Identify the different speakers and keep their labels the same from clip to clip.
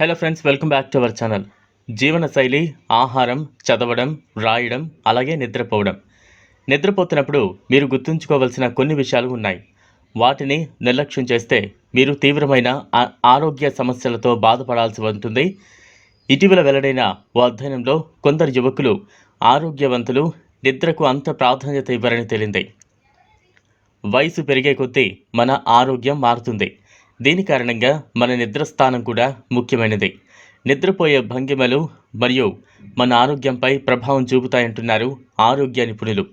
Speaker 1: Hello friends welcome back to our channel జీవనశైలి ఆహారం చదవడం రాయడం అలాగే నిద్రపోవడం. నిద్రపోతున్నప్పుడు మీరు గుర్తుంచుకోవలసిన కొన్ని విషయాలు ఉన్నాయి. వాటిని నిర్లక్ష్యం చేస్తే మీరు తీవ్రమైన ఆ- ఆరోగ్య సమస్యలతో బాధపడాల్సి ఉంటుంది. ఇటీవల వెల్లడైన ఓ అధ్యయనంలో కొందరు యువకులు ఆరోగ్యవంతులు నిద్రకు అంత ప్రాధాన్యత ఇవ్వరని తేలింది. వయసు పెరిగే కొద్దీ మన ఆరోగ్యం మారుతుంది. దీని కారణంగా మన నిద్ర స్థానం కూడా ముఖ్యమైనది. నిద్రపోయే భంగిమలు మరియు మన ఆరోగ్యంపై ప్రభావం చూపుతాయంటున్నారు ఆరోగ్య నిపుణులు.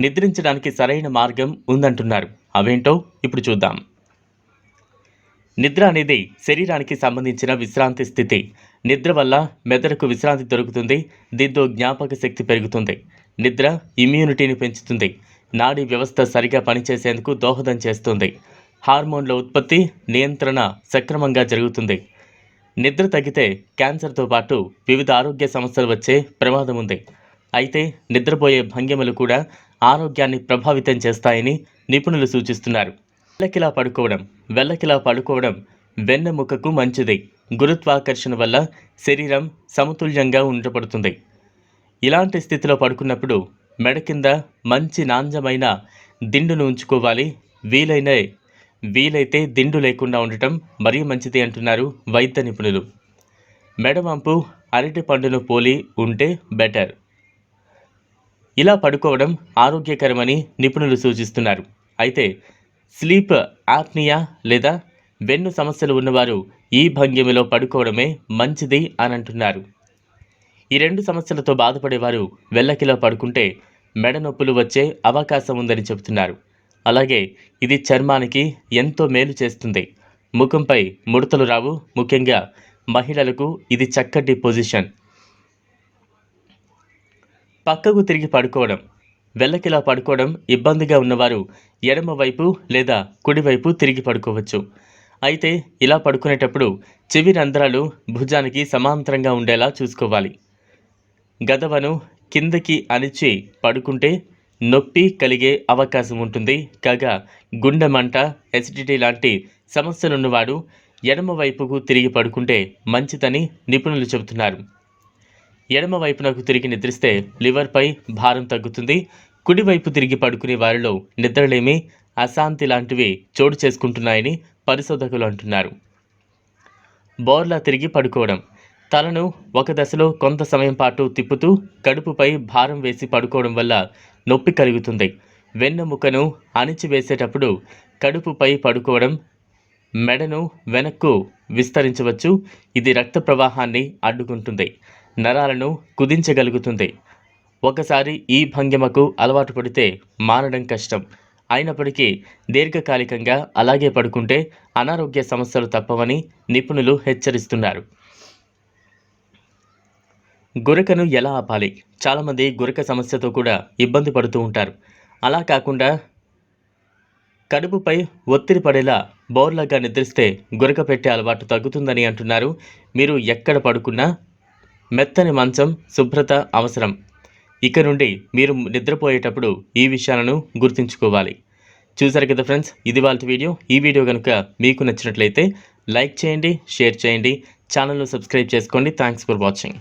Speaker 1: నిద్రించడానికి సరైన మార్గం ఉందంటున్నారు. అవేంటో ఇప్పుడు చూద్దాం. నిద్ర అనేది శరీరానికి సంబంధించిన విశ్రాంతి స్థితి. నిద్ర వల్ల మెదడుకు విశ్రాంతి దొరుకుతుంది దీంతో జ్ఞాపక శక్తి పెరుగుతుంది. నిద్ర ఇమ్యూనిటీని పెంచుతుంది. నాడీ వ్యవస్థ సరిగా పనిచేసేందుకు దోహదం చేస్తుంది. హార్మోన్ల ఉత్పత్తి నియంత్రణ సక్రమంగా జరుగుతుంది. నిద్ర తగ్గితే క్యాన్సర్తో పాటు వివిధ ఆరోగ్య సమస్యలు వచ్చే ప్రమాదం ఉంది. అయితే నిద్రపోయే భంగిమలు కూడా ఆరోగ్యాన్ని ప్రభావితం చేస్తాయని నిపుణులు సూచిస్తున్నారు. వెల్లకిలా పడుకోవడం వెల్లకిలా పడుకోవడం వెన్నెముకకు మంచిది. గురుత్వాకర్షణ వల్ల శరీరం సమతుల్యంగా ఉండబడుతుంది. ఇలాంటి స్థితిలో పడుకున్నప్పుడు మెడ కింద మంచి నాణ్యమైన దిండును ఉంచుకోవాలి. వీలైన వీలైతే దిండు లేకుండా ఉండటం మరీ మంచిది అంటున్నారు వైద్య నిపుణులు. మెడవంపు అరటి పండును పోలి ఉంటే బెటర్. ఇలా పడుకోవడం ఆరోగ్యకరమని నిపుణులు సూచిస్తున్నారు. అయితే స్లీప్ యాప్నియా లేదా వెన్ను సమస్యలు ఉన్నవారు ఈ భంగిమలో పడుకోవడమే మంచిది అని అంటున్నారు ఈ రెండు సమస్యలతో బాధపడేవారు వెల్లకిలో పడుకుంటే మెడ నొప్పులు వచ్చే అవకాశం ఉందని చెబుతున్నారు. అలాగే ఇది చర్మానికి ఎంతో మేలు చేస్తుంది. ముఖంపై ముడతలు రావు. ముఖ్యంగా మహిళలకు ఇది చక్కటి పొజిషన్. పక్కకు తిరిగి పడుకోవడం. వెల్లకిలా పడుకోవడం ఇబ్బందిగా ఉన్నవారు ఎడమవైపు లేదా కుడివైపు తిరిగి పడుకోవచ్చు. అయితే ఇలా పడుకునేటప్పుడు చెవి రంధ్రాలు భుజానికి సమాంతరంగా ఉండేలా చూసుకోవాలి. గదవను కిందకి అణిచి పడుకుంటే నొప్పి కలిగే అవకాశం ఉంటుంది. కాగా గుండె మంట ఎసిడిటీ లాంటి సమస్యలున్నవాడు ఎడమ వైపుకు తిరిగి పడుకుంటే మంచిదని నిపుణులు చెబుతున్నారు. ఎడమ వైపునకు తిరిగి నిద్రిస్తే లివర్పై భారం తగ్గుతుంది. కుడివైపు తిరిగి పడుకునే వారిలో నిద్రలేమి అశాంతి లాంటివి చోటు చేసుకుంటున్నాయని పరిశోధకులు అంటున్నారు. బోర్లా తిరిగి పడుకోవడం. తలను ఒక దశలో కొంత సమయం పాటు తిప్పుతూ కడుపుపై భారం వేసి పడుకోవడం వల్ల నొప్పి కలుగుతుంది. వెన్నెముకను అణిచివేసేటప్పుడు కడుపుపై పడుకోవడం మెడను వెనక్కు విస్తరించవచ్చు. ఇది రక్త ప్రవాహాన్ని అడ్డుకుంటుంది. నరాలను కుదించగలుగుతుంది. ఒకసారి ఈ భంగిమకు అలవాటు పడితే మానడం కష్టం. అయినప్పటికీ దీర్ఘకాలికంగా అలాగే పడుకుంటే అనారోగ్య సమస్యలు తప్పవని నిపుణులు హెచ్చరిస్తున్నారు. గురకను ఎలా ఆపాలి? చాలామంది గురక సమస్యతో కూడా ఇబ్బంది పడుతూ ఉంటారు. అలా కాకుండా కడుపుపై ఒత్తిడి పడేలా బోర్లాగా నిద్రిస్తే గురక పెట్టే అలవాటు తగ్గుతుందని అంటున్నారు. మీరు ఎక్కడ పడుకున్నా మెత్తని మంచం శుభ్రత అవసరం. ఇక నుండి మీరు నిద్రపోయేటప్పుడు ఈ విషయాలను గుర్తుంచుకోవాలి. చూసారు కదా ఫ్రెండ్స్ ఇది వాళ్ళ వీడియో. ఈ వీడియో కనుక మీకు నచ్చినట్లయితే లైక్ చేయండి షేర్ చేయండి. ఛానల్ను సబ్స్క్రైబ్ చేసుకోండి. Thanks for watching.